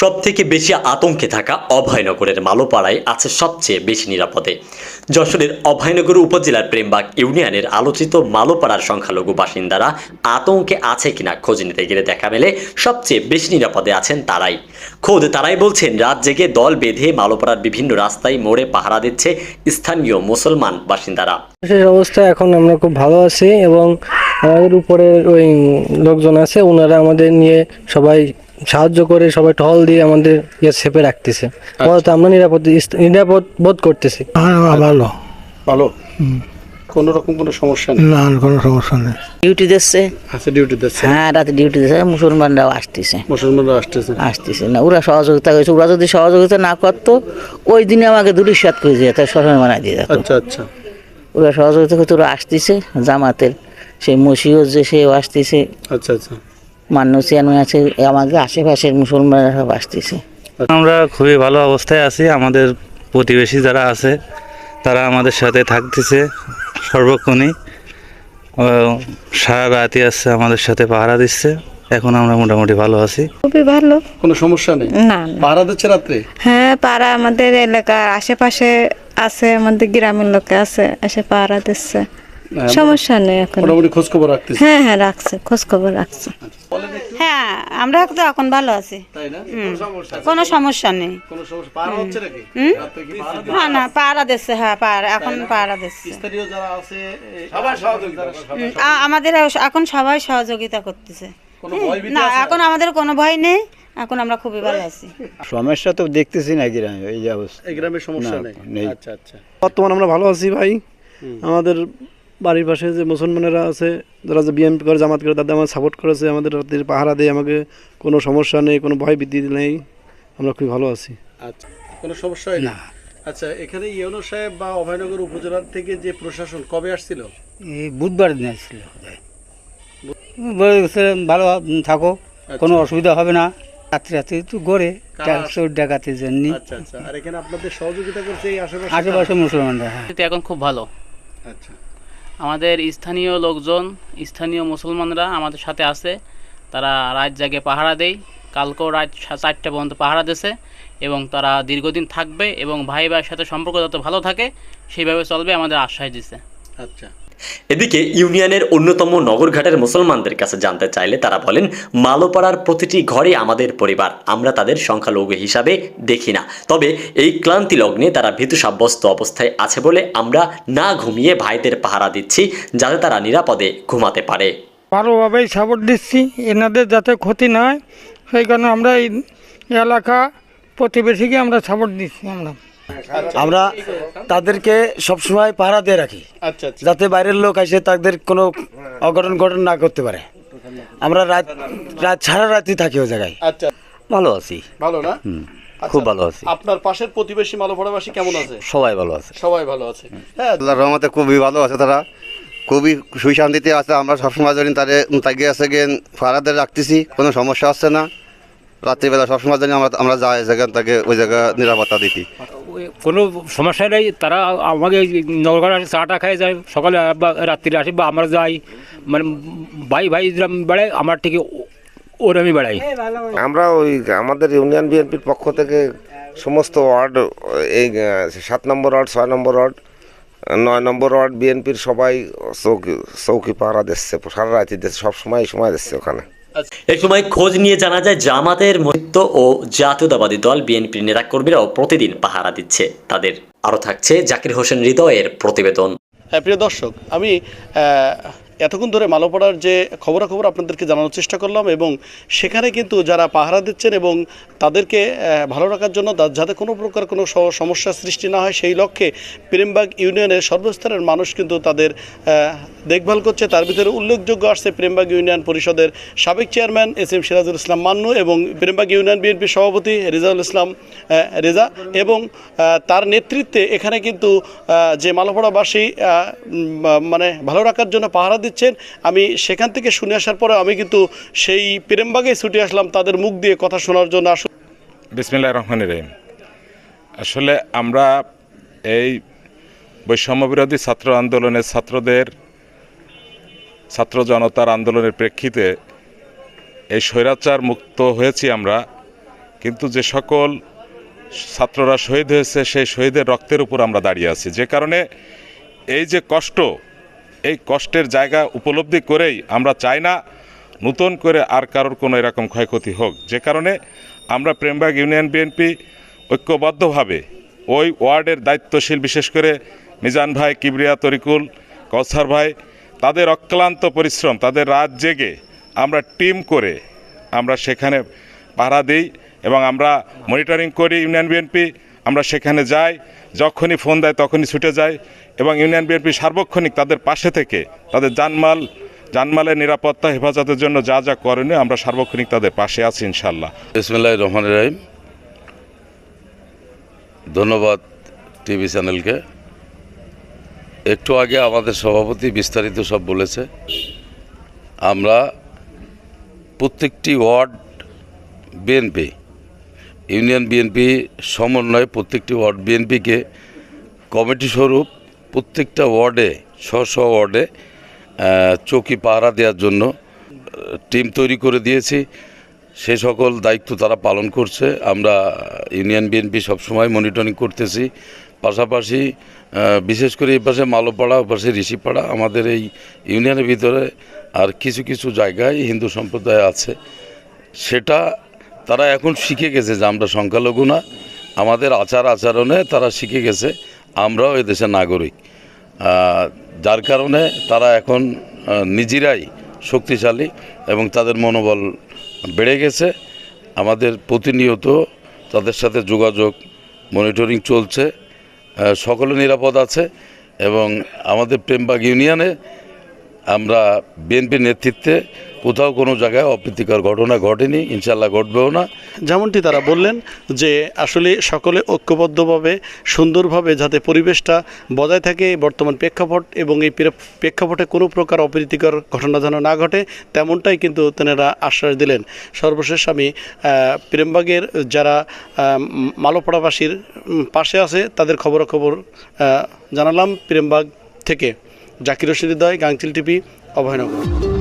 সব থেকে বেশি আতঙ্কে থাকা অভয়নগরের মালোপাড়ায় আছে সবচেয়ে বেশি নিরাপদে। যশোরের অভয়নগর উপজেলার প্রেমবাগ ইউনিয়নের আলোচিত মালোপাড়ার সংখ্যালঘু বাসিন্দারা আতঙ্কে আছে কিনা খোঁজ নিতে গেলে দেখা মেলে, সবচেয়ে বেশি নিরাপদে আছেন তারাই। খোদ তারাই বলছেন, রাত জেগে দল বেঁধে মালোপাড়ার বিভিন্ন রাস্তায় মোড়ে পাহারা দিচ্ছে স্থানীয় মুসলমান বাসিন্দারা। সেই অবস্থা এখন আমরা খুব ভালো আছি এবং আমাদের উপরে ওই লোকজন আছে, ওনারা আমাদের নিয়ে সবাই সাহায্য করে সবাই টহল দিয়ে আমাদের ইয়ে সেপে রাখতেছে। অর্থাৎ আমরা নিরাপদ নিরাপদ বোধ করতেছি। হ্যাঁ ভালো। ভালো? কোনো রকম কোনো সমস্যা নেই? না কোনো সমস্যা নেই। ডিউটি দিচ্ছে। আছে ডিউটি দিচ্ছে। হ্যাঁ রাতে ডিউটি দিচ্ছে। মুসলমানরাও আসতেছে। মুসলমানরা আসতেছে। আসতেছে না ওরা সহযোগিতা করেছে। ওরা যদি সহযোগিতা না করতো ওই দিনে আমাকে দুটি সাত করে দিয়ে যেত শ্মশান বানাই দিয়ে যেত। আচ্ছা আচ্ছা। ওরা সহযোগিতা করতে ওরা আসতেছে জামাতের সেই মসিও যে সেও আসতেছে। আচ্ছা আচ্ছা। মান্যসিয়ান আছে আমাদের আশেপাশের মুসলমানরা সব আসতেছে। আমরা খুবই ভালো অবস্থায় আছি আমাদের প্রতিবেশী যারা আছে তারা আমাদের সাথে থাকতেছে সর্বক্ষণই। ও, সারা রাতই আসছে আমাদের সাথে পাহারা দিচ্ছে এখন আমরা মোটামুটি ভালো আছি। খুবই ভালো। কোনো সমস্যা নেই? না না। পাহারা দিচ্ছে রাত্রে? হ্যাঁ পাড়া আমাদের এলাকার আশেপাশে আছে আমাদের গ্রামের লোকে আছে এসে পাহারা দিচ্ছে। সমস্যা নেই এখন। মোটামুটি খোঁজ খবর রাখতেছে। হ্যাঁ হ্যাঁ রাখছে খোঁজ খবর রাখছে হ্যাঁ আমরা তো এখন ভালো আছি। কোনো সমস্যা নেই। কোনো সমস্যা? পাহারা হচ্ছে নাকি? রাত্রে কি পাহারা হ্যাঁ না পাড়া দিচ্ছে হ্যাঁ পাড়া এখন পাড়া দিচ্ছে। স্থানীয় যারা আছে সবাই সহযোগিতা হুম, আ- আমাদের এখন সবাই সহযোগিতা করতেছে। কোনো ভয় ভীতি না এখন আমাদের কোনো ভয় নেই এখন আমরা খুবই ভালো আছি। সমস্যা তো দেখতেছি না গ্রামে এই যে অবস্থা। গ্রামে সমস্যা নেই। নেই। আচ্ছা আচ্ছা। বর্তমান আমরা ভালো আছি ভাই। আমাদের বাড়ির পাশে যে মুসলমানেরা আছে যারা যে বিএমপি করে জামাত করে তাদের আমার সাপোর্ট করেছে আমাদের রাত্রির পাহারা দেয় আমাকে কোনো সমস্যা নেই কোনো ভয় বৃদ্ধি নেই আমরা খুবই ভালো আছি। আচ্ছা কোনো সমস্যা হয় না। আচ্ছা এখানে ইউনো সাহেব বা অভয়নগর উপজেলার থেকে যে প্রশাসন কবে আসছিল? এই বুধবার দিন আসছিল। ভালো থাকো কোনো অসুবিধা হবে না। রাত্রি রাত্রি একটু গড়ে কারা- চোর ডাকাতের জন্য। আচ্ছা আচ্ছা। আর এখানে আপনাদের সহযোগিতা করছে এই আশেপাশে আশেপাশে মুসলমানরা হ্যাঁ। এখন খুব ভালো। আচ্ছা। আমাদের স্থানীয় লোকজন, স্থানীয় মুসলমানরা আমাদের সাথে আছে। তারা রাত জাগে পাহারা দেয়। কালকেও রাত চারটে পর্যন্ত পাহারা দিছে এবং তারা দীর্ঘদিন থাকবে এবং ভাই ভাইয়ের সাথে সম্পর্ক যত ভালো থাকে, সেইভাবে চলবে আমাদের আশ্বাস দিছে আচ্ছা। এদিকে ইউনিয়নের অন্যতম নগরঘাটের মুসলমানদের কাছে জানতে চাইলে তারা বলেন, মালোপাড়ার প্রতিটি ঘরে আমাদের পরিবার, আমরা তাদের সংখ্যালঘু হিসাবে দেখি না। তবে এই ক্লান্তি লগ্নে তারা ভীতু সাব্যস্ত অবস্থায় আছে বলে আমরা না ঘুমিয়ে ভাইদের পাহারা দিচ্ছি, যাতে তারা নিরাপদে ঘুমাতে পারে। ভালোভাবেই সাপোর্ট দিচ্ছি, এনাদের যাতে ক্ষতি না হয়, সেই কারণে আমরা এই এলাকা প্রতিবেশীকে আমরা সাপোর্ট দিচ্ছি আমরা। আমরা তাদেরকে সবসময় পাহারা দিয়ে রাখি আচ্ছা আচ্ছা। যাতে বাইরের লোক এসে তাদের কোনো অঘটন ঘটন না করতে পারে। আমরা রাত রাত সারা রাত্রি থাকি ওই জায়গায়। আচ্ছা। ভালো আছি। ভালো না? খুব ভালো আছি। আপনার পাশের প্রতিবেশী মালোপাড়াবাসী কেমন আছে? সবাই ভালো আছে। সবাই ভালো আছে। হ্যাঁ। আল্লাহর রহমতে খুবই ভালো আছে তারা। খুবই সুই শান্তিতে আছে। আমরা সবসময় ধরি তাদের তাকে আছে গিয়ে ফারাদের রাখতেছি। কোনো সমস্যা হচ্ছে না। রাত্রিবেলা সবসময় জানি আমরা আমরা যাই সেখান থেকে ওই জায়গা নিরাপত্তা দিতি। কোনো সমস্যা নেই, তারা আমাকে নগরঘাট আসে, চাটা খাই যায়। সকালে বা রাত্রিরে আসি, বা আমরা যাই। মানে ভাই ভাই বেড়াই আমার ঠিক ওরমই বেড়াই। আমরা ওই আমাদের ইউনিয়ন বিএনপির পক্ষ থেকে সমস্ত ওয়ার্ড, এই সাত নম্বর ওয়ার্ড, ছয় নম্বর ওয়ার্ড, নয় নম্বর ওয়ার্ড বিএনপির সবাই চৌকি চৌকি পাহারা দিচ্ছে, সারা রাতি দিচ্ছে, সব সময় সময় দিচ্ছে ওখানে। এক সময় খোঁজ নিয়ে জানা যায়, জামাতের মৃত্য ও জাতীয়তাবাদী দল বিএনপির নেতাকর্মীরাও প্রতিদিন পাহারা দিচ্ছে। তাদের আরও থাকছে জাকির হোসেন হৃদয়ের প্রতিবেদন। হ্যাঁ প্রিয় দর্শক, আমি এতক্ষণ ধরে মালোপাড়ার যে খবরাখবর আপনাদেরকে জানানোর চেষ্টা করলাম এবং সেখানে কিন্তু যারা পাহারা দিচ্ছেন এবং তাদেরকে ভালো রাখার জন্য যাতে কোনো প্রকার কোনো স- সমস্যার সৃষ্টি না হয়, সেই লক্ষ্যে প্রেমবাগ ইউনিয়নের সর্বস্তরের মানুষ কিন্তু তাদের দেখভাল করছে। তার ভিতরে উল্লেখযোগ্য আসছে প্রেমবাগ ইউনিয়ন পরিষদের সাবেক chairman S M Sirajul Islam Mannu এবং প্রেমবাগ ইউনিয়ন বিএনপির সভাপতি রেজাউল ইসলাম রেজা এবং তার নেতৃত্বে এখানে কিন্তু যে মালাপাড়াবাসী মানে ভালো রাখার জন্য পাহারা দিচ্ছেন, আমি সেখান থেকে শুনে আসার পরে আমি কিন্তু সেই প্রেমবাগে ছুটে আসলাম তাদের মুখ দিয়ে কথা শোনার জন্য। আসলে বিসমিল্লাহ রহমান রহিম। আসলে আমরা এই বৈষম্য বিরোধী ছাত্র আন্দোলনের ছাত্রদের ছাত্র জনতার আন্দোলনের প্রেক্ষিতে এই স্বৈরাচার মুক্ত হয়েছি আমরা, কিন্তু যে সকল ছাত্ররা শহীদ হয়েছে, সেই শহীদের রক্তের উপর আমরা দাঁড়িয়ে আছি। যে কারণে এই যে কষ্ট, এই কষ্টের জায়গা উপলব্ধি করেই আমরা চাই না নতুন করে আর কারোর কোনো এরকম ক্ষয়ক্ষতি হোক। যে কারণে আমরা প্রেমবাগ ইউনিয়ন বিএনপি ঐক্যবদ্ধভাবে ওই ওয়ার্ডের দায়িত্বশীল, বিশেষ করে মিজান ভাই, কিবরিয়া তরিকুল কৌসার ভাই তাদের অক্লান্ত পরিশ্রম, তাদের রাত জেগে আমরা টিম করে আমরা সেখানে পাহারা দিই এবং আমরা মনিটরিং করি ইউনিয়ন বিএনপি, আমরা সেখানে যাই, যখনই ফোন দেয় তখনই ছুটে যাই এবং ইউনিয়ন বিএনপি সার্বক্ষণিক তাদের পাশে থেকে তাদের জানমাল, জানমালের নিরাপত্তা হেফাজতের জন্য যা যা করণীয় আমরা সার্বক্ষণিক তাদের পাশে আছি ইনশাল্লাহ ইসমিল্লাহ রহমান রাহিম। ধন্যবাদ টিভি চ্যানেলকে। একটু আগে আমাদের সভাপতি বিস্তারিত সব বলেছে। আমরা প্রত্যেকটি ওয়ার্ড বিএনপি ইউনিয়ন বিএনপি সমন্বয়ে প্রত্যেকটি ওয়ার্ড বিএনপিকে কমিটি স্বরূপ প্রত্যেকটা ওয়ার্ডে, স্ব স্ব ওয়ার্ডে চৌকি পাহারা দেওয়ার জন্য টিম তৈরি করে দিয়েছি। সে সকল দায়িত্ব তারা পালন করছে। আমরা ইউনিয়ন বিএনপি সবসময় মনিটরিং করতেছি। পাশাপাশি বিশেষ করে এই পাশে মালোপাড়া পাশে ঋষিপাড়া, আমাদের এই ইউনিয়নের ভিতরে আর কিছু কিছু জায়গায় হিন্দু সম্প্রদায় আছে। সেটা তারা এখন শিখে গেছে যে আমরা সংখ্যালঘু না, আমাদের আচার আচরণে তারা শিখে গেছে আমরাও এদেশের নাগরিক। যার কারণে তারা এখন নিজেরাই শক্তিশালী এবং তাদের মনোবল বেড়ে গেছে। আমাদের প্রতিনিয়ত তাদের সাথে যোগাযোগ মনিটরিং চলছে। সকলে নিরাপদ আছে এবং আমাদের প্রেমবাগ ইউনিয়নে আমরা বিএনপির নেতৃত্বে কোথাও কোনো জায়গায় অপ্রীতিকর ঘটনা ঘটেনি ইনশাল্লাহ ঘটবেও না। যেমনটি তারা বললেন যে আসলে সকলে ঐক্যবদ্ধভাবে, সুন্দরভাবে যাতে পরিবেশটা বজায় থাকে বর্তমান প্রেক্ষাপট এবং এই প্রেক্ষাপটে কোনো প্রকার অপ্রীতিকর ঘটনা যেন না ঘটে, তেমনটাই কিন্তু তেনারা আশ্বাস দিলেন। সর্বশেষ আমি প্রেমবাগের যারা মালোপাড়াবাসীর পাশে আছে, তাদের খবরাখবর জানালাম প্রেমবাগ থেকে। জাকির রশিদ হৃদয় গাংচিল টিভি অভয়নগর।